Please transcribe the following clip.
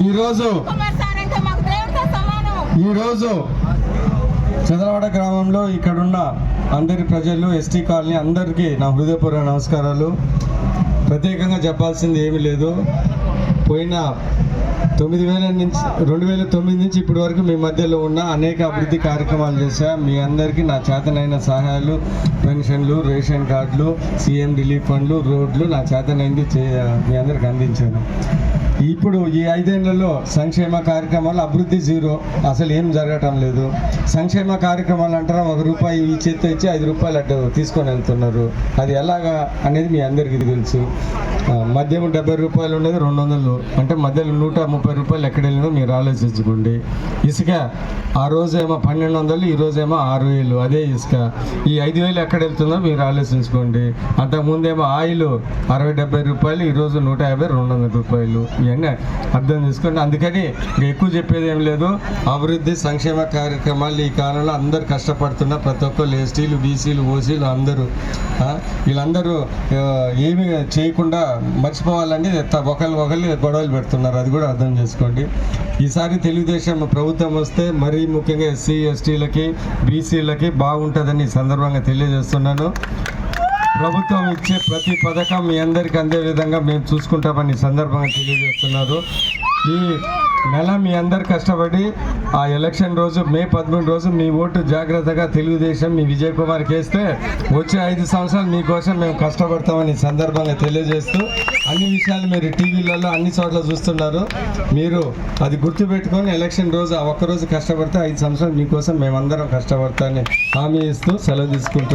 ఈరోజు ఈరోజు చంద్రవాడ గ్రామంలో ఇక్కడున్న అందరి ప్రజలు ఎస్టీ కాలనీ అందరికీ నా హృదయపూర్వక నమస్కారాలు. ప్రత్యేకంగా చెప్పాల్సింది ఏమీ లేదు. పోయిన తొమ్మిది వేల నుంచి రెండు వేల తొమ్మిది నుంచి ఇప్పటి వరకు మీ మధ్యలో ఉన్న అనేక అభివృద్ధి కార్యక్రమాలు చేశా. మీ అందరికీ నా చేతనైన సహాయాలు పెన్షన్లు రేషన్ కార్డులు సీఎం రిలీఫ్ ఫండ్లు రోడ్లు నా చేతనైంది చే మీ అందరికి అందించాను. ఇప్పుడు ఈ ఐదేళ్ళలో సంక్షేమ కార్యక్రమాలు అభివృద్ధి జీరో. అసలు ఏం జరగటం లేదు. సంక్షేమ కార్యక్రమాలు అంటారా? ఒక రూపాయి ఈ చేత్తో ఇచ్చి ఐదు రూపాయలు అటు తీసుకొని వెళ్తున్నారు. అది ఎలాగా అనేది మీ అందరికీ తెలుసు. మద్యం డెబ్బై రూపాయలు ఉండేది రెండు వందలు. అంటే మధ్యలో నూట ముప్పై రూపాయలు ఎక్కడ వెళ్ళినా మీరు ఆలోచించుకోండి. ఇసుక ఆ రోజేమో పన్నెండు వందలు ఈ రోజేమో ఆరు వేలు. అదే ఇసుక. ఈ ఐదు వేలు ఎక్కడ వెళ్తుందో మీరు ఆలోచించుకోండి. అంతకుముందేమో ఆయిల్ అరవై డెబ్బై రూపాయలు ఈరోజు నూట యాభై రెండు వందల రూపాయలు. ఇవన్నీ అర్థం చేసుకోండి అందుకని ఎక్కువ చెప్పేది ఏం లేదు. అభివృద్ధి సంక్షేమ కార్యక్రమాలు ఈ కాలంలో అందరు కష్టపడుతున్న ప్రతి ఒక్కరు ఎస్టీలు బీసీలు ఓసీలు అందరూ వీళ్ళందరూ ఏమి చేయకుండా మర్చిపోవాలని త- ఒకళ్ళు ఒకళ్ళు గొడవలు పెడుతున్నారు. అది కూడా అర్థం చేసుకోండి. ఈసారి తెలుగుదేశం ప్రభుత్వం వస్తే మరీ ముఖ్యంగా ఎస్సీ ఎస్టీలకి బీసీలకి బాగుంటుందని ఈ సందర్భంగా తెలియజేస్తున్నాను. ప్రభుత్వం ఇచ్చే ప్రతి పథకం మీ అందరికీ అందే విధంగా మేము చూసుకుంటామని సందర్భంగా తెలియజేస్తున్నారు. ఈ నెల మీ అందరు కష్టపడి ఆ ఎలక్షన్ రోజు మే పదమూడు రోజు మీ ఓటు జాగ్రత్తగా తెలుగుదేశం మీ విజయ్ కుమార్కి వేస్తే వచ్చే ఐదు సంవత్సరాలు మీకోసం మేము కష్టపడతామని సందర్భంగా తెలియజేస్తూ అన్ని విషయాలు మీరు టీవీలలో అన్ని చోట్ల చూస్తున్నారు. మీరు అది గుర్తుపెట్టుకొని ఎలక్షన్ రోజు ఆ ఒక్క రోజు కష్టపడితే ఐదు సంవత్సరాలు మీకోసం మేమందరం కష్టపడతామని హామీ ఇస్తూ సెలవు తీసుకుంటున్నాం.